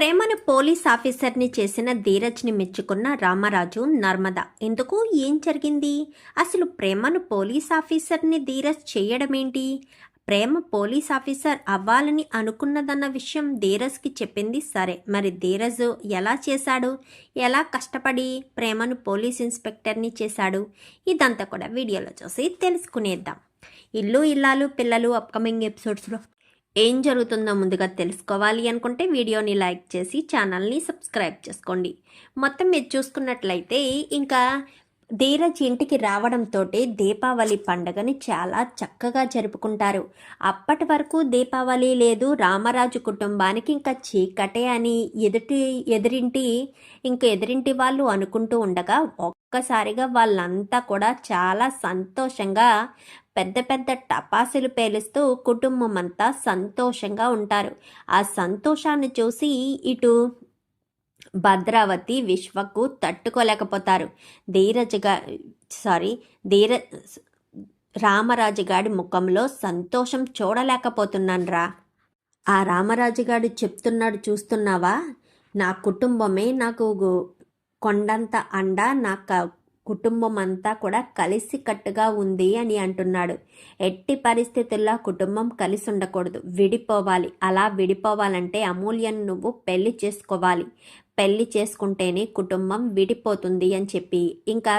ప్రేమను పోలీస్ ఆఫీసర్ని చేసిన ధీరజ్ని మెచ్చుకున్న రామరాజు నర్మద. ఎందుకు? ఏం జరిగింది? అసలు ప్రేమను పోలీస్ ఆఫీసర్ని ధీరజ్ చేయడమేంటి? ప్రేమ పోలీస్ ఆఫీసర్ అవ్వాలని అనుకున్నదన్న విషయం ధీరజ్కి చెప్పింది సరే. మరి ధీరజ్ ఎలా చేశాడు? ఎలా కష్టపడి ప్రేమను పోలీస్ ఇన్స్పెక్టర్ని చేశాడు? ఇదంతా కూడా వీడియోలో చూసి తెలుసుకునేద్దాం. ఇల్లు ఇల్లాలు పిల్లలు అప్కమింగ్ ఎపిసోడ్స్లో ఏం జరుగుతుందో ముందుగా తెలుసుకోవాలి అనుకుంటే వీడియోని లైక్ చేసి ఛానల్ని సబ్స్క్రైబ్ చేసుకోండి. మొత్తం మీరు చూసుకున్నట్లయితే ఇంకా ధీరజ్ ఇంటికి రావడంతో దీపావళి పండుగని చాలా చక్కగా జరుపుకుంటారు. అప్పటి వరకు దీపావళి లేదు రామరాజు కుటుంబానికి ఇంకా చీకటే అని ఎదుటి ఎదురింటి ఇంకా ఎదురింటి వాళ్ళు అనుకుంటూ ఉండగా ఒక్కసారిగా వాళ్ళంతా కూడా చాలా సంతోషంగా పెద్ద పెద్ద టపాసులు పేలుస్తూ కుటుంబం అంతా సంతోషంగా ఉంటారు. ఆ సంతోషాన్ని చూసి ఇటు భద్రావతి విశ్వకు తట్టుకోలేకపోతారు. ధీరజగా సారీ ధీర రామరాజుగాడి ముఖంలో సంతోషం చూడలేకపోతున్నాను రా ఆ రామరాజు గారు చెప్తున్నాడు చూస్తున్నావా? నా కుటుంబమే నాకు గు- కొండంత అండ నా క- కుటుంబం అంతా కూడా కలిసి కట్టుగా ఉంది అని అంటున్నాడు. ఎట్టి పరిస్థితుల్లో కుటుంబం కలిసి ఉండకూడదు. విడిపోవాలి. అలా విడిపోవాలంటే అమూల్యను నువ్వు పెళ్ళి చేసుకోవాలి. పెళ్ళి చేసుకుంటేనే కుటుంబం విడిపోతుంది అని చెప్పి ఇంకా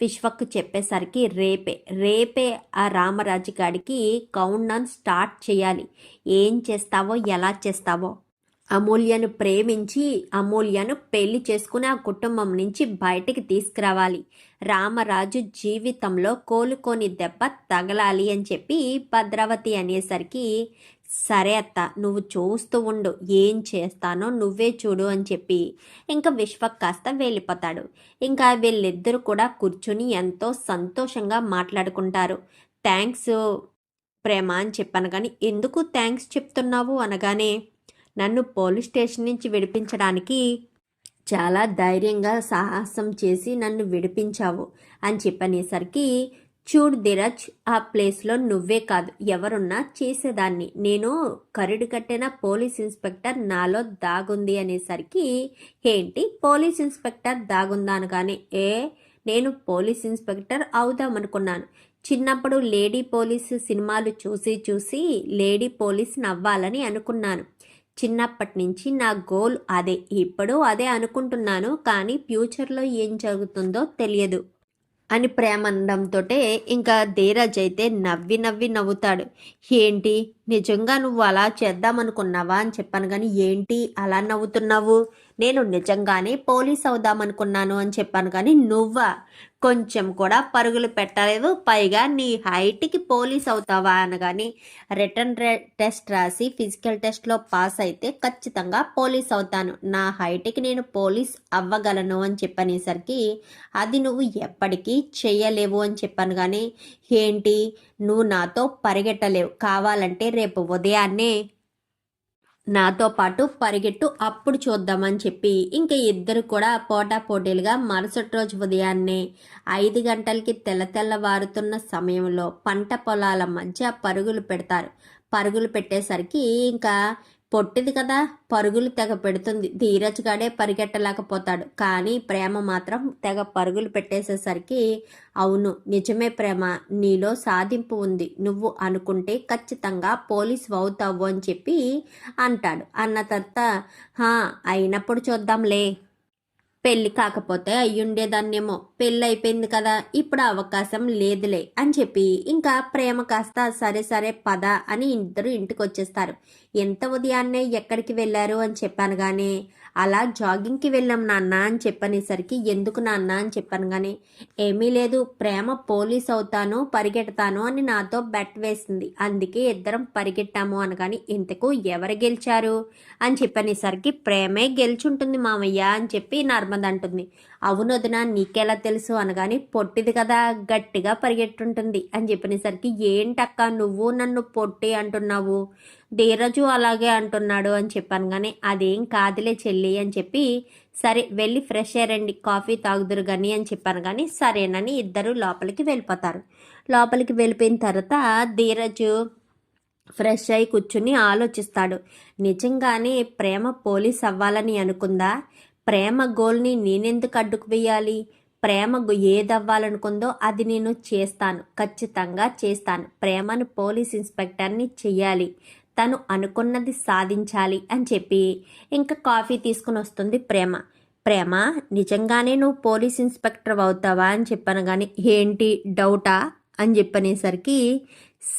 విశ్వక్ చెప్పేసరికి రేపే. రేపే ఆ రామరాజు గాడికి కౌంట్ డౌన్ స్టార్ట్ చేయాలి. ఏం చేస్తావో ఎలా చేస్తావో. అమూల్యను ప్రేమించి అమూల్యను పెళ్ళి చేసుకుని ఆ కుటుంబం నుంచి బయటికి తీసుకురావాలి. రామరాజు జీవితంలో కోలుకోని దెబ్బ తగలాలి అని చెప్పి భద్రావతి అనేసరికి సరే అత్త నువ్వు చూస్తూ ఉండు ఏం చేస్తానో నువ్వే చూడు అని చెప్పి ఇంకా విశ్వక్ కాస్త వెళ్ళిపోతాడు. ఇంకా వీళ్ళిద్దరూ కూడా కూర్చుని ఎంతో సంతోషంగా మాట్లాడుకుంటారు. థ్యాంక్స్ ప్రేమ అని చెప్పాను కానీ ఎందుకు థ్యాంక్స్ చెప్తున్నావు? అనగానే నన్ను పోలీస్ స్టేషన్ నుంచి విడిపించడానికి చాలా ధైర్యంగా సాహసం చేసి నన్ను విడిపించావు అని చెప్పనేసరికి చూడు ధీరజ్ ఆ ప్లేస్లో నువ్వే కాదు ఎవరున్నా చేసేదాన్ని. నేను కరుడు కట్టిన పోలీస్ ఇన్స్పెక్టర్ నాలో దాగుంది అనేసరికి ఏంటి పోలీస్ ఇన్స్పెక్టర్ దాగుందాను కానీ ఏ నేను పోలీస్ ఇన్స్పెక్టర్ అవుదామనుకున్నాను. చిన్నప్పుడు లేడీ పోలీసు సినిమాలు చూసి చూసి లేడీ పోలీస్ నవ్వాలని అనుకున్నాను. చిన్నప్పటి నుంచి నా గోల్ అదే ఇప్పుడు అదే అనుకుంటున్నాను కానీ ఫ్యూచర్లో ఏం జరుగుతుందో తెలియదు. అని ప్రేమండంతో ఇంకా ధీరజ్ అయితే నవ్వి నవ్వి నవ్వుతాడు. ఏంటి? నిజంగా నువ్వు అలా చేద్దామనుకున్నావా అని చెప్పాను కానీ ఏంటి అలా నవ్వుతున్నావు? నేను నిజంగానే పోలీస్ అవుదామనుకున్నాను అని చెప్పాను కానీ నువ్వా? కొంచెం కూడా పరుగులు పెట్టలేదు. పైగా నీ హైట్కి పోలీస్ అవుతావా అనగాని రిటర్న్ టెస్ట్ రాసి ఫిజికల్ టెస్ట్లో పాస్ అయితే ఖచ్చితంగా పోలీస్ అవుతాను. నా హైట్కి నేను పోలీస్ అవ్వగలను అని చెప్పనేసరికి అది నువ్వు ఎప్పటికీ చేయలేవు అని చెప్పాను కానీ ఏంటి? నువ్వు నాతో పరిగెట్టలేవు. కావాలంటే రేపు ఉదయాన్నే నాతో పాటు పరిగెట్టు అప్పుడు చూద్దామని చెప్పి ఇంకా ఇద్దరు కూడా పోటా పోటీలుగా మరుసటి రోజు ఉదయాన్నే ఐదు గంటలకి తెల్ల తెల్లవారుతున్న సమయంలో పంట పొలాల మధ్య పరుగులు పెడతారు. పరుగులు పెట్టేసరికి ఇంకా పొట్టిది కదా పరుగులు తెగ పెడుతుంది. ధీరజ్ గాడే పరిగెట్టలేకపోతాడు. కానీ ప్రేమ మాత్రం తెగ పరుగులు పెట్టేసేసరికి అవును నిజమే ప్రేమ నీలో సాధింపు ఉంది. నువ్వు అనుకుంటే ఖచ్చితంగా పోలీస్ అవుతావు అని చెప్పి అంటాడు. అన్న తర్వాత హా అయినప్పుడు చూద్దాంలే. పెళ్ళి కాకపోతే అయ్యుండేదాన్నేమో. పెళ్ళి అయిపోయింది కదా ఇప్పుడు అవకాశం లేదులే అని చెప్పి ఇంకా ప్రేమ కాస్త సరే సరే పద అని ఇద్దరు ఇంటికి వచ్చేస్తారు ఎంత ఉదయాన్నే ఎక్కడికి వెళ్ళారు అని చెప్పాను కానీ అలా జాగింగ్కి వెళ్ళాం నాన్న అని చెప్పనేసరికి ఎందుకు నాన్న? అని చెప్పాను కానీ ఏమీ లేదు ప్రేమ పోలీస్ అవుతాను పరిగెడతాను అని నాతో బెట్ వేసింది. అందుకే ఇద్దరం పరిగెట్టాము అనగాని ఇంతకు ఎవరు గెలిచారు? అని చెప్పనేసరికి ప్రేమే గెలిచుంటుంది మామయ్య అని చెప్పి నర్మద అంటుంది. అవును వదిన నీకెలా తెలుసు అనగాని పొట్టిది కదా గట్టిగా పరిగెట్టుంటుంది. అని చెప్పినసరికి ఏంటక్క నువ్వు నన్ను పొట్టి అంటున్నావు? ధీరజు అలాగే అంటున్నాడు అని చెప్పాను కానీ అదేం కాదులే చెల్లి అని చెప్పి సరే వెళ్ళి ఫ్రెష్ అయ్యారండి కాఫీ తాగుదురు కానీ అని చెప్పాను కానీ సరేనని ఇద్దరు లోపలికి వెళ్ళిపోతారు. లోపలికి వెళ్ళిపోయిన తర్వాత ధీరజు ఫ్రెష్ అయి కూర్చుని ఆలోచిస్తాడు. నిజంగానే ప్రేమ పోలీస్ అవ్వాలని అనుకుందా? ప్రేమ గోల్ని నేనెందుకు అడ్డుకు వేయాలి? ప్రేమ ఏదవ్వాలనుకుందో అది నేను చేస్తాను. ఖచ్చితంగా చేస్తాను. ప్రేమను పోలీస్ ఇన్స్పెక్టర్ని చెయ్యాలి. తను అనుకున్నది సాధించాలి అని చెప్పి ఇంకా కాఫీ తీసుకుని వస్తుంది ప్రేమ. ప్రేమ నిజంగానే నువ్వు పోలీస్ ఇన్స్పెక్టర్ అవుతావా అని చెప్పాను కానీ ఏంటి? డౌటా? అని చెప్పనేసరికి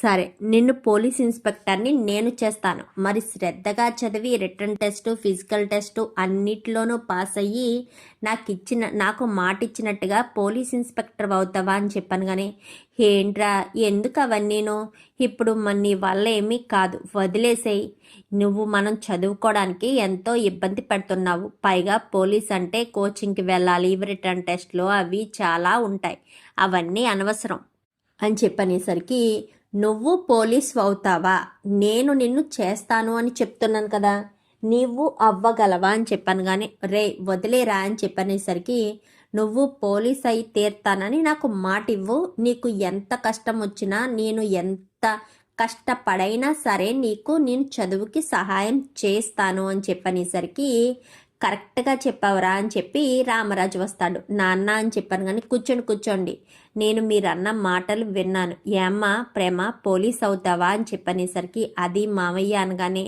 సరే నిన్ను పోలీస్ ఇన్స్పెక్టర్ని నేను చేస్తాను. మరి శ్రద్ధగా చదివి రిటర్న్ టెస్ట్ ఫిజికల్ టెస్ట్ అన్నిట్లోనూ పాస్ అయ్యి నాకు ఇచ్చిన నాకు మాట ఇచ్చినట్టుగా పోలీస్ ఇన్స్పెక్టర్ అవుతావా అని చెప్పాను కానీ ఏంట్రా ఎందుకు అవన్నీను ఇప్పుడు మన నీ వల్ల ఏమీ కాదు. వదిలేసేయి. నువ్వు మనం చదువుకోవడానికి ఎంతో ఇబ్బంది పడుతున్నావు. పైగా పోలీస్ అంటే కోచింగ్కి వెళ్ళాలి. రిటర్న్ టెస్ట్లు అవి చాలా ఉంటాయి. అవన్నీ అనవసరం. అని చెప్పనేసరికి నువ్వు పోలీస్ అవుతావా? నేను నిన్ను చేస్తాను అని చెప్తున్నాను కదా. నీవు అవ్వగలవా? అని చెప్పాను కానీ రే వదిలేరా? అని చెప్పనేసరికి నువ్వు పోలీస్ అయి తీర్తానని నాకు మాట ఇవ్వు నీకు ఎంత కష్టం వచ్చినా నేను ఎంత కష్టపడైనా సరే నీకు నేను చదువుకి సహాయం చేస్తాను అని చెప్పనేసరికి కరెక్ట్గా చెప్పావరా అని చెప్పి రామరాజు వస్తాడు. నాన్న అని చెప్పాను కానీ కూర్చోండి కూర్చోండి. నేను మీరన్న మాటలు విన్నాను. ఏమ్మా ప్రేమ పోలీస్ అవుతావా అని చెప్పనేసరికి అది మామయ్య అనగానే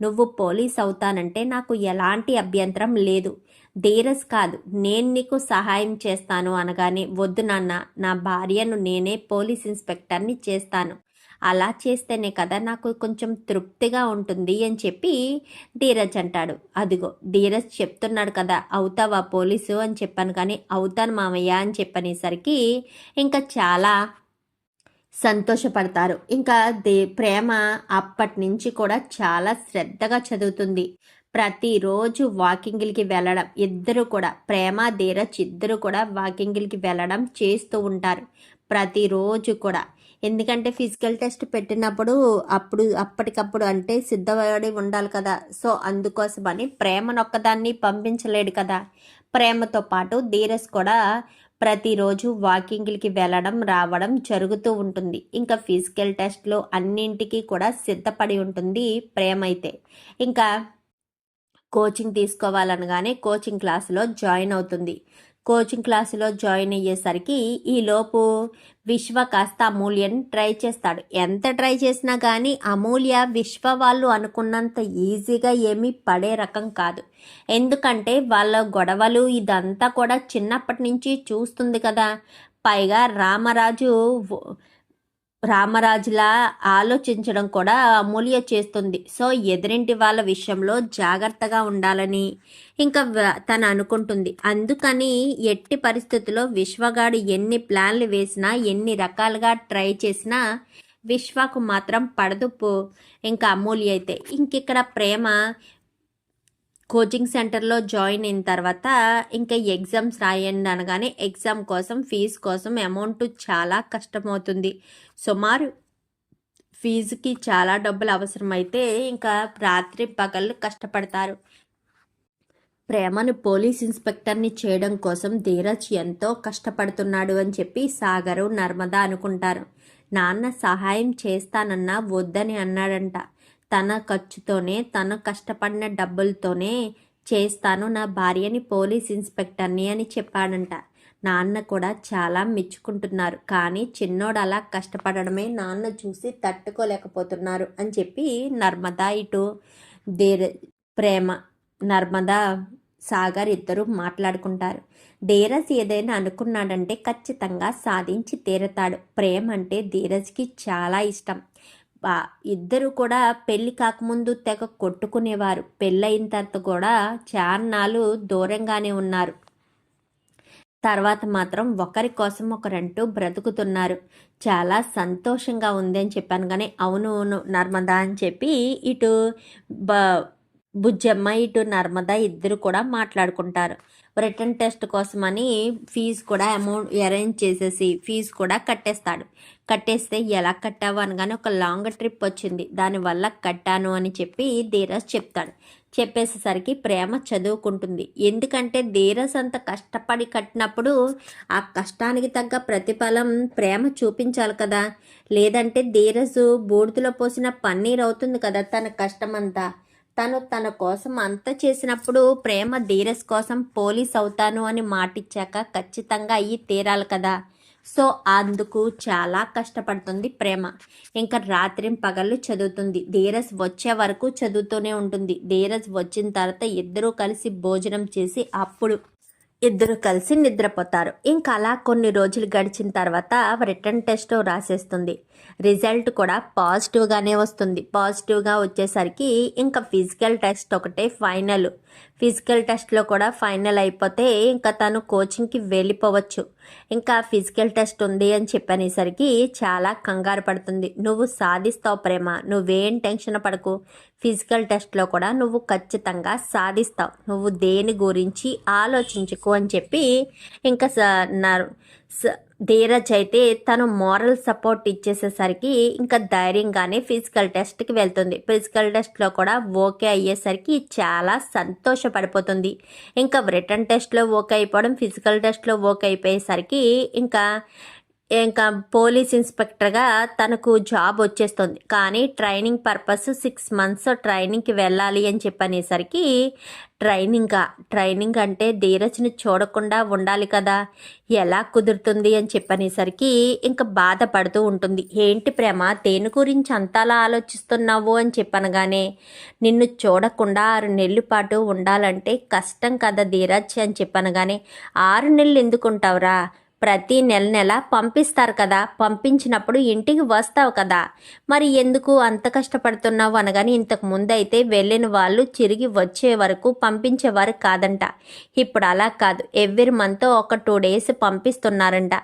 నువ్వు పోలీస్ అవుతానంటే నాకు ఎలాంటి అభ్యంతరం లేదు. ధీరస్ కాదు నేను నీకు సహాయం చేస్తాను అనగానే వద్దు నాన్న నా భార్యను నేనే పోలీస్ ఇన్స్పెక్టర్ని చేస్తాను. అలా చేస్తేనే కదా నాకు కొంచెం తృప్తిగా ఉంటుంది అని చెప్పి ధీరజ్ అంటాడు. అదిగో ధీరజ్ చెప్తున్నాడు కదా అవుతావా పోలీసు అని చెప్పాను కానీ అవుతాను మామయ్య అని చెప్పనేసరికి ఇంకా చాలా సంతోషపడతారు. ఇంకా దే ప్రేమ అప్పటి నుంచి కూడా చాలా శ్రద్ధగా చదువుతుంది. ప్రతిరోజు వాకింగ్లకి వెళ్ళడం ఇద్దరు కూడా ప్రేమ ధీరజ్ ఇద్దరు కూడా వాకింగ్లకి వెళ్ళడం చేస్తూ ఉంటారు. ప్రతిరోజు కూడా. ఎందుకంటే ఫిజికల్ టెస్ట్ పెట్టినప్పుడు అప్పుడు అప్పటికప్పుడు అంటే సిద్ధపడి ఉండాలి కదా. సో అందుకోసమని ప్రేమనొక్కదాన్ని పంపించలేడు కదా. ప్రేమతో పాటు ధీరస్ కూడా ప్రతిరోజు వాకింగ్లకి వెళ్ళడం రావడం జరుగుతూ ఉంటుంది. ఇంకా ఫిజికల్ టెస్ట్లో అన్నింటికి కూడా సిద్ధపడి ఉంటుంది ప్రేమ అయితే ఇంకా కోచింగ్ తీసుకోవాలనగానే కోచింగ్ క్లాసులో జాయిన్ అవుతుంది. కోచింగ్ క్లాసులో జాయిన్ అయ్యేసరికి ఈలోపు విశ్వ కాస్త అమూల్యని ట్రై చేస్తాడు. ఎంత ట్రై చేసినా కానీ అమూల్య విశ్వ వాళ్ళు అనుకున్నంత ఈజీగా ఏమీ పడే రకం కాదు. ఎందుకంటే వాళ్ళ గొడవలు ఇదంతా కూడా చిన్నప్పటి నుంచి చూస్తుంది కదా. పైగా రామరాజు రామరాజులా ఆలోచించడం కూడా అమూల్య చేస్తుంది. సో ఎదురింటి వాళ్ళ విషయంలో జాగ్రత్తగా ఉండాలని ఇంకా తను అనుకుంటుంది. అందుకని ఎట్టి పరిస్థితుల్లో విశ్వగాడు ఎన్ని ప్లాన్లు వేసినా ఎన్ని రకాలుగా ట్రై చేసినా విశ్వకు మాత్రం పడదు పో. ఇంకా అమూల్య అయితే. ఇంకిక్కడ ప్రేమ కోచింగ్ సెంటర్లో జాయిన్ అయిన తర్వాత ఇంకా ఎగ్జామ్స్ రాయండి అనగానే ఎగ్జామ్ కోసం ఫీజు కోసం అమౌంట్ చాలా కష్టమవుతుంది. సుమారు ఫీజుకి చాలా డబ్బులు అవసరమైతే ఇంకా రాత్రి పగళ్ళు కష్టపడతారు. ప్రేమను పోలీస్ ఇన్స్పెక్టర్ని చేయడం కోసం ధీరజ్ ఎంతో కష్టపడుతున్నాడు అని చెప్పి సాగరు నర్మదా అనుకుంటారు. నాన్న సహాయం చేస్తానన్నా వద్దని అన్నాడంట. తన ఖర్చుతోనే తను కష్టపడిన డబ్బులతోనే చేస్తాను నా భార్యని పోలీస్ ఇన్స్పెక్టర్ని అని చెప్పాడంట. నాన్న కూడా చాలా మెచ్చుకుంటున్నారు. కానీ చిన్నోడు అలా కష్టపడడమే నాన్న చూసి తట్టుకోలేకపోతున్నారు అని చెప్పి నర్మదా ఇటు ధీర ప్రేమ నర్మదా సాగర్ ఇద్దరు మాట్లాడుకుంటారు. ధీరజ్ ఏదైనా అనుకున్నాడంటే ఖచ్చితంగా సాధించి తీరతాడు. ప్రేమ అంటే ధీరజ్కి చాలా ఇష్టం. ఇద్దరు కూడా పెళ్ళి కాకముందు తెగ కొట్టుకునేవారు. పెళ్ళయిన తర్వాత కూడా చార్నాలు దూరంగానే ఉన్నారు. తర్వాత మాత్రం ఒకరి కోసం ఒకరంటూ బ్రతుకుతున్నారు. చాలా సంతోషంగా ఉంది అని చెప్పాను కానీ అవును అవును నర్మదా అని చెప్పి ఇటు బ బుజ్జమ్మ ఇటు నర్మదా ఇద్దరు కూడా మాట్లాడుకుంటారు. రిటర్న్ టెస్ట్ కోసమని ఫీజు కూడా అమౌంట్ అరేంజ్ చేసేసి ఫీజు కూడా కట్టేస్తాడు. కట్టేస్తే ఎలా కట్టావు అనగానే ఒక లాంగ్ ట్రిప్ వచ్చింది. దానివల్ల కట్టాను అని చెప్పి ధీరజ్ చెప్తాడు. చెప్పేసేసరికి ప్రేమ చదువుకుంటుంది. ఎందుకంటే ధీరస్ అంత కష్టపడి కట్టినప్పుడు ఆ కష్టానికి తగ్గ ప్రతిఫలం ప్రేమ చూపించాలి కదా. లేదంటే ధీరస్ బూడిదలో పోసిన పన్నీర్ అవుతుంది కదా తన కష్టమంతా. తను తన కోసం అంత చేసినప్పుడు ప్రేమ ధీరస్ కోసం పోలీస్ అవుతాను అని మాటిచ్చాక ఖచ్చితంగా అయ్యి తీరాలి కదా. సో అందుకు చాలా కష్టపడుతుంది ప్రేమ. ఇంకా రాత్రి పగళ్ళు చదువుతుంది. ధీరజ్ వచ్చే వరకు చదువుతూనే ఉంటుంది. ధీరజ్ వచ్చిన తర్వాత ఇద్దరూ కలిసి భోజనం చేసి అప్పుడు ఇద్దరు కలిసి నిద్రపోతారు. ఇంకా అలా కొన్ని రోజులు గడిచిన తర్వాత రిటర్న్ టెస్ట్ రాసేస్తుంది. రిజల్ట్ కూడా పాజిటివ్గానే వస్తుంది. పాజిటివ్గా వచ్చేసరికి ఇంకా ఫిజికల్ టెస్ట్ ఒకటే ఫైనల్. ఫిజికల్ టెస్ట్లో కూడా ఫైనల్ అయిపోతే ఇంకా తను కోచింగ్కి వెళ్ళిపోవచ్చు. ఇంకా ఫిజికల్ టెస్ట్ ఉంది అని చెప్పనేసరికి చాలా కంగారు పడుతుంది. నువ్వు సాధిస్తావు ప్రేమ. నువ్వేం టెన్షన్ పడకు. ఫిజికల్ టెస్ట్లో కూడా నువ్వు ఖచ్చితంగా సాధిస్తావు. నువ్వు దేని గురించి ఆలోచించుకో అని చెప్పి ఇంకా ధీరజ్ అయితే తను మోరల్ సపోర్ట్ ఇచ్చేసేసరికి ఇంకా ధైర్యంగానే ఫిజికల్ టెస్ట్కి వెళ్తుంది. ఫిజికల్ టెస్ట్లో కూడా ఓకే అయ్యేసరికి చాలా సంతోషపడిపోతుంది. ఇంకా రిటర్న్ టెస్ట్లో ఓకే అయిపోవడం ఫిజికల్ టెస్ట్లో ఓకే అయిపోయేసరికి ఇంకా ఇంకా పోలీస్ ఇన్స్పెక్టర్గా తనకు జాబ్ వచ్చేస్తుంది. కానీ ట్రైనింగ్ పర్పస్ సిక్స్ మంత్స్ ట్రైనింగ్కి వెళ్ళాలి అని చెప్పనేసరికి ట్రైనింగ్గా ట్రైనింగ్ అంటే ధీరజ్ని చూడకుండా ఉండాలి కదా ఎలా కుదురుతుంది అని చెప్పనేసరికి ఇంకా బాధపడుతూ ఉంటుంది. ఏంటి ప్రేమ దేని గురించి అంతలా ఆలోచిస్తున్నావు అని చెప్పనగానే నిన్ను చూడకుండా ఆరు నెలల పాటు ఉండాలంటే కష్టం కదా ధీరజ్ అని చెప్పనగానే ఆరు నెలలు ఎందుకుంటావురా? ప్రతి నెల నెల పంపిస్తారు కదా. పంపించినప్పుడు ఇంటికి వస్తావు కదా. మరి ఎందుకు అంత కష్టపడుతున్నావు అనగాని ఇంతకు ముందు అయితే వెళ్ళిన వాళ్ళు తిరిగి వచ్చే వరకు పంపించేవారు కాదంట. ఇప్పుడు అలా కాదు. ఎవ్రీ మంత్ ఒక టూ డేస్ పంపిస్తున్నారంట.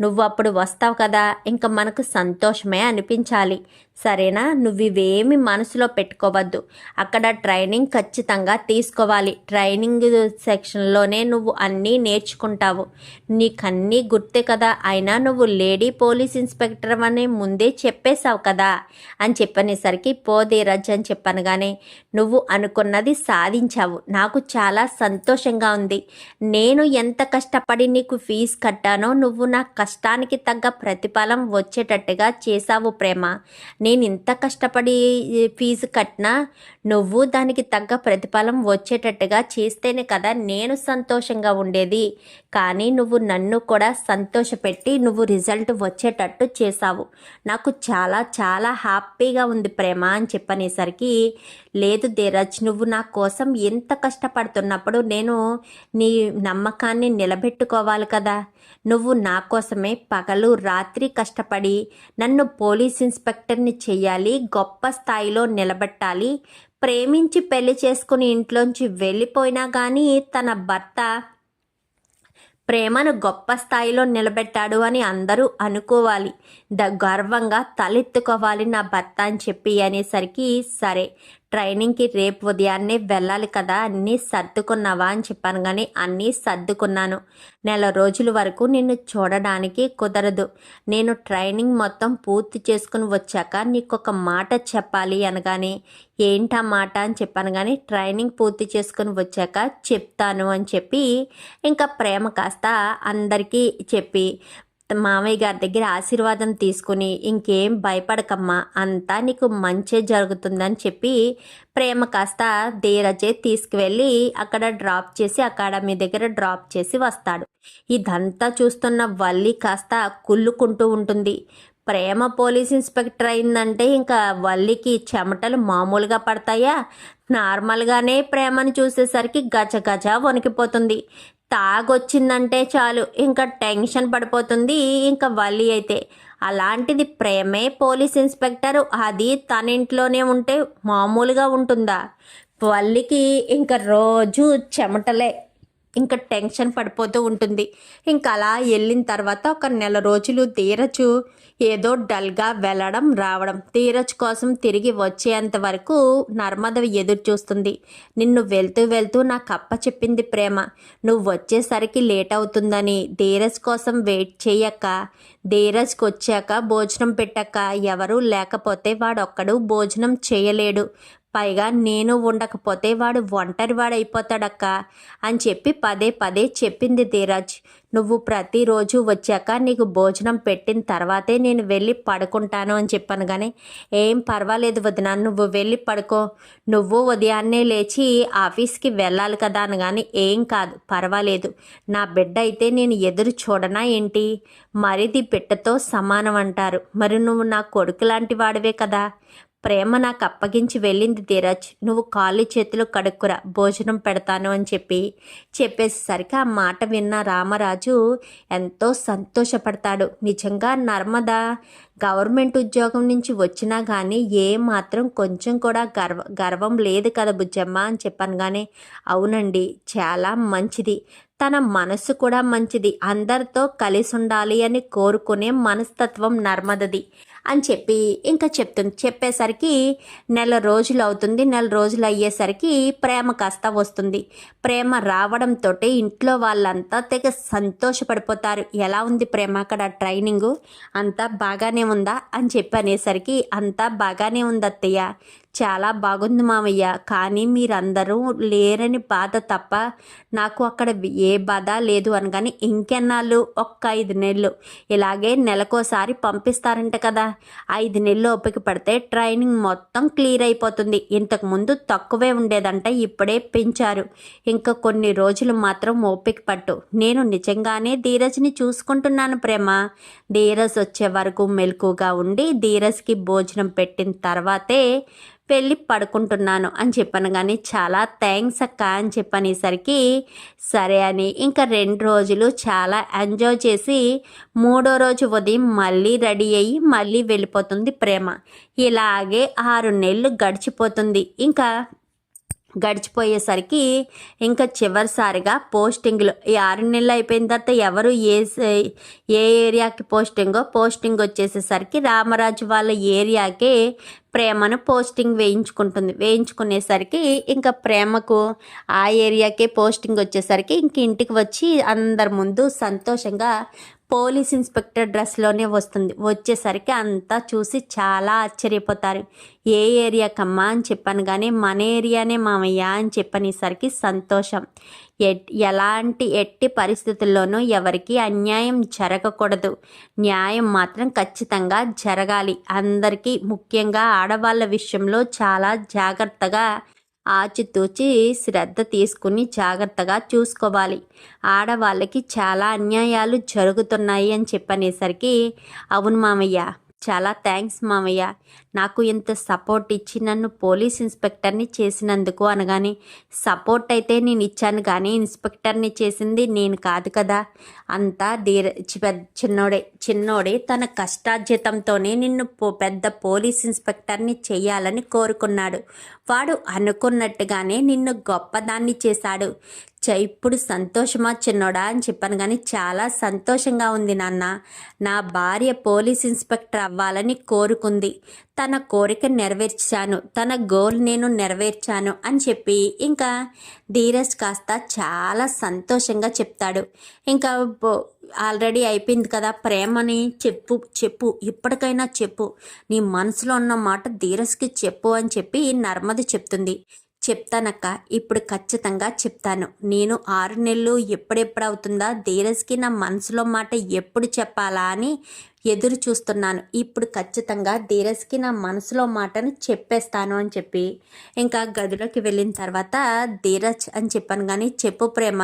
నువ్వు అప్పుడు వస్తావు కదా. ఇంకా మనకు సంతోషమే అనిపించాలి. సరేనా? నువ్వు ఇవేమి మనసులో పెట్టుకోవద్దు. అక్కడ ట్రైనింగ్ ఖచ్చితంగా తీసుకోవాలి. ట్రైనింగ్ సెక్షన్లోనే నువ్వు అన్నీ నేర్చుకుంటావు. నీకన్నీ గుర్తే కదా. అయినా నువ్వు లేడీ పోలీస్ ఇన్స్పెక్టర్ అని ముందే చెప్పేశావు కదా అని చెప్పనేసరికి పోదేరజ్ అని చెప్పనగానే నువ్వు అనుకున్నది సాధించావు. నాకు చాలా సంతోషంగా ఉంది. నేను ఎంత కష్టపడి నీకు ఫీజు కట్టానో నువ్వు నా కష్టానికి తగ్గ ప్రతిఫలం వచ్చేటట్టుగా చేశావు ప్రేమ. నేను ఇంత కష్టపడి ఫీజు కట్టినా నువ్వు దానికి తగ్గ ప్రతిఫలం వచ్చేటట్టుగా చేస్తేనే కదా నేను సంతోషంగా ఉండేది. కానీ నువ్వు నన్ను కూడా సంతోషపెట్టి నువ్వు రిజల్ట్ వచ్చేటట్టు చేశావు. నాకు చాలా చాలా హ్యాపీగా ఉంది ప్రేమ అని చెప్పనేసరికి లేదు ధీరజ్ నువ్వు నా కోసం ఎంత కష్టపడుతున్నప్పుడు నేను నీ నమ్మకాన్ని నిలబెట్టుకోవాలి కదా. నువ్వు నా కోసమే పగలు రాత్రి కష్టపడి నన్ను పోలీస్ ఇన్స్పెక్టర్ని చెయ్యాలి గొప్ప స్థాయిలో నిలబెట్టాలి ప్రేమించి పెళ్ళి చేసుకుని ఇంట్లోంచి వెళ్ళిపోయినా కానీ తన భర్త ప్రేమను గొప్ప స్థాయిలో నిలబెట్టాడు అని అందరూ అనుకోవాలి. ద గర్వంగా తలెత్తుకోవాలి నా భర్త అని చెప్పి అనేసరికి సరే ట్రైనింగ్కి రేపు ఉదయాన్నే వెళ్ళాలి కదా అన్నీ సర్దుకున్నావా అని చెప్పాను కానీ అన్నీ సర్దుకున్నాను. నెల రోజుల వరకు నిన్ను చూడడానికి కుదరదు. నేను ట్రైనింగ్ మొత్తం పూర్తి చేసుకుని వచ్చాక నీకు ఒక మాట చెప్పాలి అనగానే ఏంటా మాట? అని చెప్పాను కానీ ట్రైనింగ్ పూర్తి చేసుకుని వచ్చాక చెప్తాను అని చెప్పి ఇంకా ప్రేమ కాస్త అందరికీ చెప్పి మామయ్య గారి దగ్గర ఆశీర్వాదం తీసుకుని ఇంకేం భయపడకమ్మా అంతా నీకు మంచి జరుగుతుందని చెప్పి ప్రేమ కాస్త ధీరజే తీసుకువెళ్ళి అక్కడ డ్రాప్ చేసి అకాడమీ దగ్గర డ్రాప్ చేసి వస్తాడు. ఇదంతా చూస్తున్న వల్లి కాస్త కుళ్ళుకుంటూ ఉంటుంది. ప్రేమ పోలీస్ ఇన్స్పెక్టర్ అయిందంటే ఇంకా వల్లికి చెమటలు మామూలుగా పడతాయా? నార్మల్గానే ప్రేమను చూసేసరికి గజ గజ వణికిపోతుంది. తాగొచ్చిందంటే చాలు. ఇంకా టెన్షన్ పడిపోతుంది. ఇంకా వల్లి అయితే. అలాంటిది ప్రేమే పోలీస్ ఇన్స్పెక్టర్. అది తన ఇంట్లోనే ఉంటే మామూలుగా ఉంటుందా? వల్లికి ఇంకా రోజు చెమటలే. ఇంకా టెన్షన్ పడిపోతూ ఉంటుంది. ఇంకా అలా వెళ్ళిన తర్వాత ఒక నెల రోజులు తీరచు ఏదో డల్గా వెళ్ళడం రావడం. ధీరజ్ కోసం తిరిగి వచ్చేంత వరకు నర్మద ఎదురు చూస్తుంది. నిన్ను వెళ్తూ వెళ్తూ నాకు అప్ప చెప్పింది ప్రేమ. నువ్వు వచ్చేసరికి లేట్ అవుతుందని ధీరజ్ కోసం వెయిట్ చేయక్క ధీరజ్కి వచ్చాక భోజనం పెట్టాక ఎవరూ లేకపోతే వాడొక్కడు భోజనం చేయలేడు. పైగా నేను ఉండకపోతే వాడు ఒంటరివాడైపోతాడక్క అని చెప్పి పదే పదే చెప్పింది ధీరజ్. నువ్వు ప్రతిరోజు వచ్చాక నీకు భోజనం పెట్టిన తర్వాతే నేను వెళ్ళి పడుకుంటాను అని చెప్పాను కానీ ఏం పర్వాలేదు వదిన నువ్వు వెళ్ళి పడుకో. నువ్వు ఉదయాన్నే లేచి ఆఫీస్కి వెళ్ళాలి కదా అని కానీ ఏం కాదు పర్వాలేదు. నా బిడ్డ అయితే నేను ఎదురు చూడనా ఏంటి? మరిది బిడ్డతో సమానం అంటారు. మరి నువ్వు నా కొడుకు లాంటి వాడివే కదా. ప్రేమ నాకు అప్పగించి వెళ్ళింది ధీరజ్. నువ్వు కాళ్ళు చేతులు కడుక్కురా భోజనం పెడతాను అని చెప్పి చెప్పేసరికి ఆ మాట విన్న రామరాజు ఎంతో సంతోషపడతాడు. నిజంగా నర్మద గవర్నమెంట్ ఉద్యోగం నుంచి వచ్చినా కానీ ఏ మాత్రం కొంచెం కూడా గర్వ గర్వం లేదు కదా బుజ్జమ్మ అని చెప్పాను కానీ అవునండి చాలా మంచిది. తన మనసు కూడా మంచిది. అందరితో కలిసి ఉండాలి అని కోరుకునే మనస్తత్వం నర్మదది. అని చెప్పి ఇంకా చెప్తుంది. చెప్పేసరికి నెల రోజులు అవుతుంది. నెల రోజులు అయ్యేసరికి ప్రేమ కాస్త వస్తుంది. ప్రేమ రావడంతో ఇంట్లో వాళ్ళంతా తెగ సంతోషపడిపోతారు. ఎలా ఉంది ప్రేమ? అక్కడ ట్రైనింగు అంతా బాగానే ఉందా? అని చెప్పి అనేసరికి అంతా బాగానే ఉంది అత్తయ్య చాలా బాగుంది మామయ్య కానీ మీరందరూ లేరని బాధ తప్ప నాకు అక్కడ ఏ బాధ లేదు అనగానే ఇంకెన్నాళ్ళు? ఒక్క ఐదు నెలలు. ఇలాగే నెలకోసారి పంపిస్తారంట కదా. ఐదు నెలలు ఓపిక పడితే ట్రైనింగ్ మొత్తం క్లియర్ అయిపోతుంది. ఇంతకుముందు తక్కువే ఉండేదంట ఇప్పుడే పెంచారు. ఇంకా కొన్ని రోజులు మాత్రం ఓపిక పట్టు. నేను నిజంగానే ధీరజ్ని చూసుకుంటున్నాను ప్రేమ. ధీరజ్ వచ్చే వరకు మెలకుగా ఉండి ధీరజ్కి భోజనం పెట్టిన తర్వాతే వెళ్ళి పడుకుంటున్నాను అని చెప్పాను. కానీ చాలా థ్యాంక్స్ అక్క అని చెప్పనేసరికి సరే అని ఇంకా రెండు రోజులు చాలా ఎంజాయ్ చేసి మూడో రోజు ఉదయం మళ్ళీ రెడీ అయ్యి మళ్ళీ వెళ్ళిపోతుంది ప్రేమ. ఇలాగే ఆరు నెలలు గడిచిపోతుంది. ఇంకా గడిచిపోయేసరికి ఇంకా చివరిసారిగా పోస్టింగ్లు. ఈ ఆరు నెలలు అయిపోయిన తర్వాత ఎవరు ఏ ఏ ఏరియాకి పోస్టింగో పోస్టింగ్ వచ్చేసేసరికి రామరాజు వాళ్ళ ఏరియాకే ప్రేమను పోస్టింగ్ వేయించుకుంటుంది. వేయించుకునేసరికి ఇంకా ప్రేమకు ఆ ఏరియాకే పోస్టింగ్ వచ్చేసరికి ఇంక ఇంటికి వచ్చి అందరి ముందు సంతోషంగా పోలీస్ ఇన్స్పెక్టర్ డ్రెస్లోనే వస్తుంది. వచ్చేసరికి అంతా చూసి చాలా ఆశ్చర్యపోతారు. ఏ ఏరియాకమ్మా అని చెప్పాను కానీ మన ఏరియానే మామయ్య అని చెప్పనేసరికి సంతోషం. ఎలాంటి ఎట్టి పరిస్థితుల్లోనూ ఎవరికి అన్యాయం జరగకూడదు. న్యాయం మాత్రం ఖచ్చితంగా జరగాలి. అందరికీ ముఖ్యంగా ఆడవాళ్ళ విషయంలో చాలా జాగ్రత్తగా ఆచితూచి శ్రద్ధ తీసుకుని జాగ్రత్తగా చూసుకోవాలి. ఆడవాళ్ళకి చాలా అన్యాయాలు జరుగుతున్నాయి అని చెప్పనేసరికి అవును మామయ్య. చాలా థ్యాంక్స్ మామయ్య. నాకు ఇంత సపోర్ట్ ఇచ్చి నన్ను పోలీస్ ఇన్స్పెక్టర్ని చేసినందుకు అనగానే సపోర్ట్ అయితే నేను ఇచ్చాను కానీ ఇన్స్పెక్టర్ని చేసింది నేను కాదు కదా. అంతా ధీర చి- పెద్ద చిన్నోడే చిన్నోడే తన కష్టార్జితంతోనే నిన్ను పో- పెద్ద పోలీస్ ఇన్స్పెక్టర్ని చేయాలని కోరుకున్నాడు. వాడు అనుకున్నట్టుగానే నిన్ను గొప్పదాన్ని చేశాడు. ఇప్పుడు సంతోషమా చిన్నోడా అని చెప్పాను కానీ చాలా సంతోషంగా ఉంది నాన్న. నా భార్య పోలీస్ ఇన్స్పెక్టర్ అవ్వాలని కోరుకుంది. తన కోరిక నెరవేర్చాను. తన గోల్ నేను నెరవేర్చాను అని చెప్పి ఇంకా ధీరజ్ కాస్త చాలా సంతోషంగా చెప్తాడు. ఇంకా ఆల్రెడీ అయిపోయింది కదా ప్రేమని చెప్పు చెప్పు ఇప్పటికైనా చెప్పు. నీ మనసులో ఉన్న మాట ధీరస్కి చెప్పు అని చెప్పి నర్మది చెప్తుంది. చెప్తానక్క. ఇప్పుడు ఖచ్చితంగా చెప్తాను. నేను ఆరు నెలలు ఎప్పుడెప్పుడు అవుతుందా ధీరజ్కి నా మనసులో మాట ఎప్పుడు చెప్పాలా అని ఎదురు చూస్తున్నాను. ఇప్పుడు ఖచ్చితంగా ధీరజ్కి నా మనసులో మాటను చెప్పేస్తాను అని చెప్పి. ఇంకా గదిలోకి వెళ్ళిన తర్వాత ధీరజ్ అని చెప్పాను కానీ చెప్పు ప్రేమ.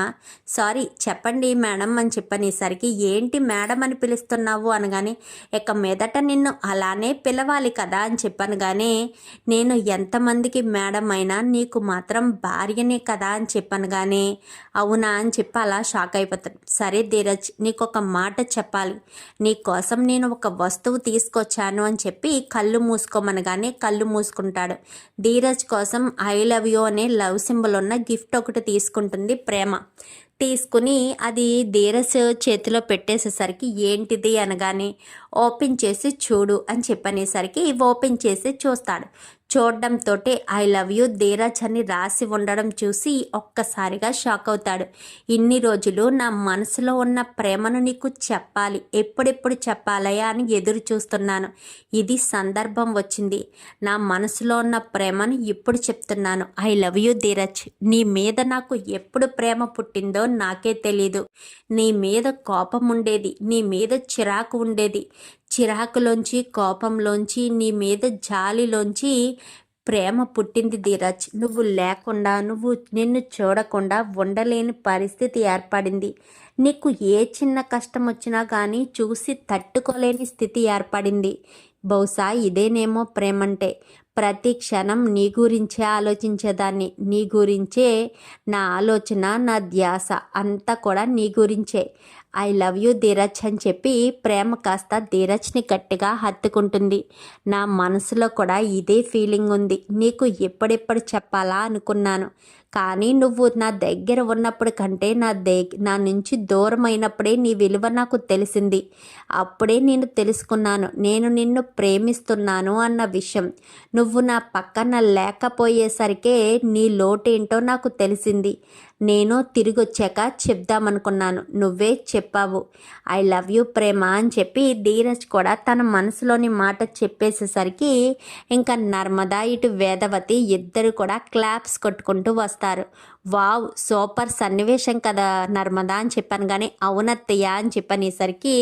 సారీ చెప్పండి మేడం అని చెప్పనేసరికి ఏంటి మేడం అని పిలుస్తున్నావు? అనగానే ఇక మీదట నిన్ను అలానే పిలవాలి కదా? అని చెప్పాను కానీ నేను ఎంతమందికి మేడం అయినా నీకు మాత్రం భార్యనే కదా? అని చెప్పాను కానీ అవునా? అని చెప్పి అలా షాక్ అయిపోతాను. సరే ధీరజ్ నీకు ఒక మాట చెప్పాలి. నీ కోసం నేను ఒక వస్తువు తీసుకొచ్చాను అని చెప్పి కళ్ళు మూసుకోమనగానే కళ్ళు మూసుకుంటాడు. ధీరజ్ కోసం ఐ లవ్ యూ అనే లవ్ సింబల్ ఉన్న గిఫ్ట్ ఒకటి తీసుకుంటుంది ప్రేమ. తీసుకుని అది ధీరస్ చేతిలో పెట్టేసేసరికి ఏంటిది అనగానే ఓపెన్ చేసి చూడు అని చెప్పనేసరికి ఓపెన్ చేసి చూస్తాడు. చూడడంతో ఐ లవ్ యూ ధీరజ్ అని రాసి ఉండడం చూసి ఒక్కసారిగా షాక్ అవుతాడు. ఇన్ని రోజులు నా మనసులో ఉన్న ప్రేమను నీకు చెప్పాలి. ఎప్పుడెప్పుడు చెప్పాలయా అని ఎదురు చూస్తున్నాను. ఇది సందర్భం వచ్చింది. నా మనసులో ఉన్న ప్రేమను ఇప్పుడు చెప్తున్నాను. I love you Dheeraj. నీ మీద నాకు ఎప్పుడు ప్రేమ పుట్టిందో నాకే తెలీదు. నీ మీద కోపం ఉండేది. నీ మీద చిరాకు ఉండేది. చిరాకులోంచి కోపంలోంచి నీ మీద జాలిలోంచి ప్రేమ పుట్టింది ధీరజ్. నువ్వు లేకుండా నువ్వు నిన్ను చూడకుండా ఉండలేని పరిస్థితి ఏర్పడింది. నీకు ఏ చిన్న కష్టం వచ్చినా కానీ చూసి తట్టుకోలేని స్థితి ఏర్పడింది. బహుశా ఇదేనేమో ప్రేమంటే. ప్రతి క్షణం నీ గురించే ఆలోచించేదాన్ని. నీ గురించే నా ఆలోచన నా ధ్యాస అంతా కూడా నీ గురించే. ఐ లవ్ యూ ధీరజ్ అని చెప్పి ప్రేమ కాస్త ధీరజ్ని గట్టిగా హత్తుకుంటుంది. నా మనసులో కూడా ఇదే ఫీలింగ్ ఉంది. నీకు ఎప్పుడెప్పుడు చెప్పాలా అనుకున్నాను. కానీ నువ్వు నా దగ్గర ఉన్నప్పుడు కంటే నా దే నా నుంచి దూరం అయినప్పుడే నీ విలువ నాకు తెలిసింది. అప్పుడే నేను తెలుసుకున్నాను. నేను నిన్ను ప్రేమిస్తున్నాను అన్న విషయం. నువ్వు నా పక్కన లేకపోయేసరికే నీ లోటేంటో నాకు తెలిసింది. నేను తిరిగి వచ్చాక చెప్దామనుకున్నాను. నువ్వే చెప్పావు. ఐ లవ్ యూ ప్రేమ అని చెప్పి ధీరజ్ కూడా తన మనసులోని మాట చెప్పేసేసరికి ఇంకా నర్మదా ఇటు వేదవతి ఇద్దరు కూడా క్లాప్స్ కొట్టుకుంటూ వస్తారు వావ్ సూపర్ సన్నివేశం కదా నర్మదా అని చెప్పాను కానీ అవునత్తయ్య అని చెప్పనేసరికి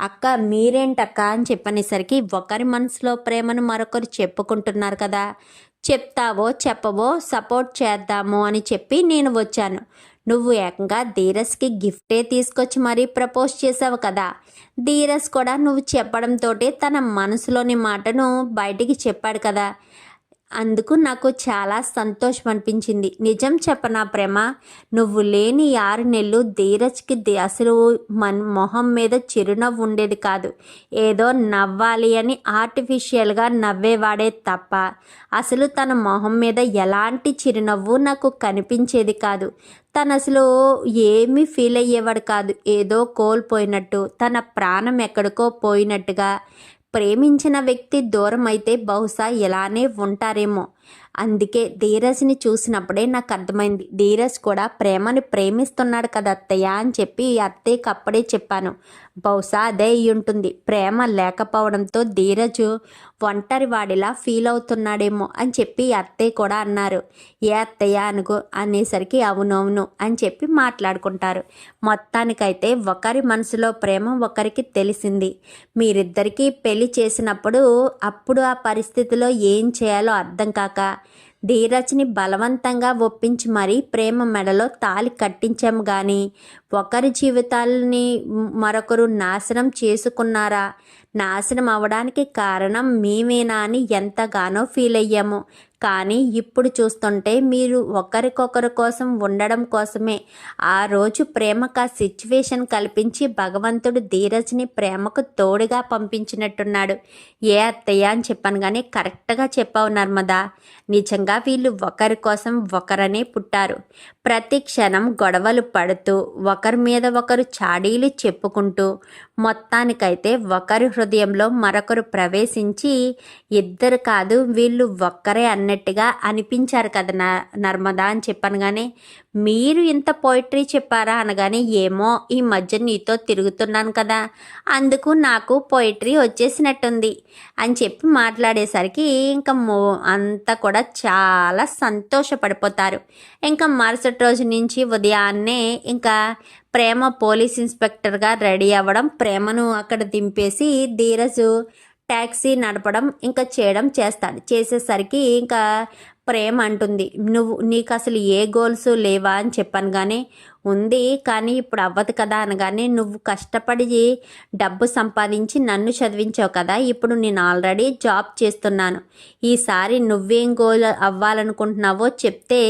అక్క మీరేంటక్క అని చెప్పనేసరికి ఒకరి మనసులో ప్రేమను మరొకరు చెప్పుకుంటున్నారు కదా. చెప్తావో చెప్పవో సపోర్ట్ చేద్దాము అని చెప్పి నేను వచ్చాను. నువ్వు ఏకంగా ధీరస్కి గిఫ్టే తీసుకొచ్చి మరీ ప్రపోజ్ చేసావు కదా. ధీరస్ కూడా నువ్వు చెప్పడంతో తన మనసులోని మాటను బయటికి చెప్పాడు కదా. అందుకు నాకు చాలా సంతోషం అనిపించింది నిజం చెప్పనా ప్రేమ? నువ్వు లేని ఆరు నెలలు ధీరజ్కి అసలు మన మొహం మీద చిరునవ్వు ఉండేది కాదు. ఏదో నవ్వాలి అని ఆర్టిఫిషియల్గా నవ్వేవాడే తప్ప అసలు తన మొహం మీద ఎలాంటి చిరునవ్వు నాకు కనిపించేది కాదు. తను అసలు ఏమీ ఫీల్ అయ్యేవాడు కాదు. ఏదో కోల్పోయినట్టు తన ప్రాణం ఎక్కడికో పోయినట్టుగా ప్రేమించిన వ్యక్తి దూరం అయితే బహుశా ఇలానే ఉంటారేమో. అందుకే ధీరజ్ని చూసినప్పుడే నాకు అర్థమైంది ధీరజ్ కూడా ప్రేమని ప్రేమిస్తున్నాడు కదా అత్తయ్య అని చెప్పి అత్తయ్యకి అప్పుడే చెప్పాను. బహుశా అదే ఉంటుంది ప్రేమ లేకపోవడంతో ధీరజు ఒంటరి వాడిలా ఫీల్ అవుతున్నాడేమో అని చెప్పి అత్తయ్య కూడా అన్నారు. ఏ అత్తయ్య అనుకో అనేసరికి అవునవును అని చెప్పి మాట్లాడుకుంటారు. మొత్తానికైతే ఒకరి మనసులో ప్రేమ ఒకరికి తెలిసింది. మీరిద్దరికీ పెళ్ళి చేసినప్పుడు అప్పుడు ఆ పరిస్థితిలో ఏం చేయాలో అర్థం కాక ధీరజ్ని బలవంతంగా ఒప్పించి మరీ ప్రేమ మెడలో తాలి కట్టించాము కానీ ఒకరి జీవితాలని మరొకరు నాశనం చేసుకున్నారా? నాశనం అవడానికి కారణం మేమేనా అని ఎంతగానో ఫీల్ అయ్యాము కానీ ఇప్పుడు చూస్తుంటే మీరు ఒకరికొకరి కోసం ఉండడం కోసమే. ఆ రోజు ప్రేమకు ఆ సిచ్యువేషన్ కల్పించి భగవంతుడు ధీరజ్ని ప్రేమకు తోడుగా పంపించినట్టున్నాడు. ఏ అత్తయ్య అని చెప్పాను కానీ కరెక్ట్గా చెప్పావు నర్మదా. నిజంగా వీళ్ళు ఒకరి కోసం ఒకరనే పుట్టారు. ప్రతి క్షణం గొడవలు పడుతూ ఒకరి మీద ఒకరు చాడీలు చెప్పుకుంటూ మొత్తానికైతే ఒకరి హృదయంలో మరొకరు ప్రవేశించి ఇద్దరు కాదు వీళ్ళు ఒక్కరే అన్నట్టుగా అనిపించారు కదా నర్మదా అని చెప్పాను కానీ మీరు ఇంత పోయిటరీ చెప్పారా అనగానే ఏమో ఈ మధ్య నీతో తిరుగుతున్నాను కదా అందుకు నాకు పోయిటరీ వచ్చేసినట్టుంది అని చెప్పి మాట్లాడేసరికి ఇంకా మో అంతా కూడా చాలా సంతోషపడిపోతారు. ఇంకా మరుసటి రోజు నుంచి ఉదయాన్నే ఇంకా ప్రేమ పోలీస్ ఇన్స్పెక్టర్గా రెడీ అవ్వడం ప్రేమను అక్కడ దింపేసి ధీరజు ట్యాక్సీ నడపడం ఇంకా చేయడం చేస్తాడు. చేసేసరికి ఇంకా ప్రేమ అంటుంది. నువ్వు నీకు అసలు ఏ గోల్స్ లేవా? అని చెప్పాను కానీ ఉంది కానీ ఇప్పుడు అవ్వదు కదా అనగానే నువ్వు కష్టపడి డబ్బు సంపాదించి నన్ను చదివించావు కదా ఇప్పుడు నేను ఆల్రెడీ జాబ్ చేస్తున్నాను. ఈసారి నువ్వేం గోల్ అవ్వాలనుకుంటున్నావో చెప్తే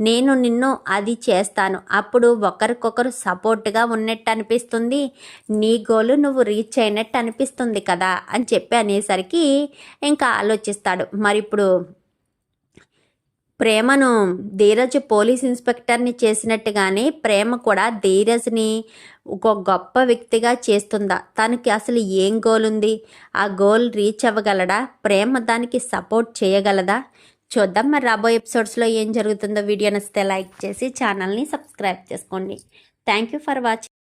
నేను నిన్ను అది చేస్తాను. అప్పుడు ఒకరికొకరు సపోర్ట్గా ఉన్నట్టు అనిపిస్తుంది. నీ గోలు నువ్వు రీచ్ అయినట్టు అనిపిస్తుంది కదా అని చెప్పి అనేసరికి ఇంకా ఆలోచిస్తాడు. మరి ఇప్పుడు ప్రేమను ధీరజ్ పోలీస్ ఇన్స్పెక్టర్ని చేసినట్టుగానే ప్రేమ కూడా ధీరజ్ని ఒక గొప్ప వ్యక్తిగా చేస్తుందా? తనకి అసలు ఏం గోల్ ఉంది? ఆ గోల్ రీచ్ అవ్వగలడా? ప్రేమ దానికి సపోర్ట్ చేయగలదా? చూద్దాం మరి రాబోయే ఎపిసోడ్స్లో ఏం జరుగుతుందో. వీడియో నచ్చితే లైక్ చేసి ఛానల్ని సబ్స్క్రైబ్ చేసుకోండి. Thank you for watching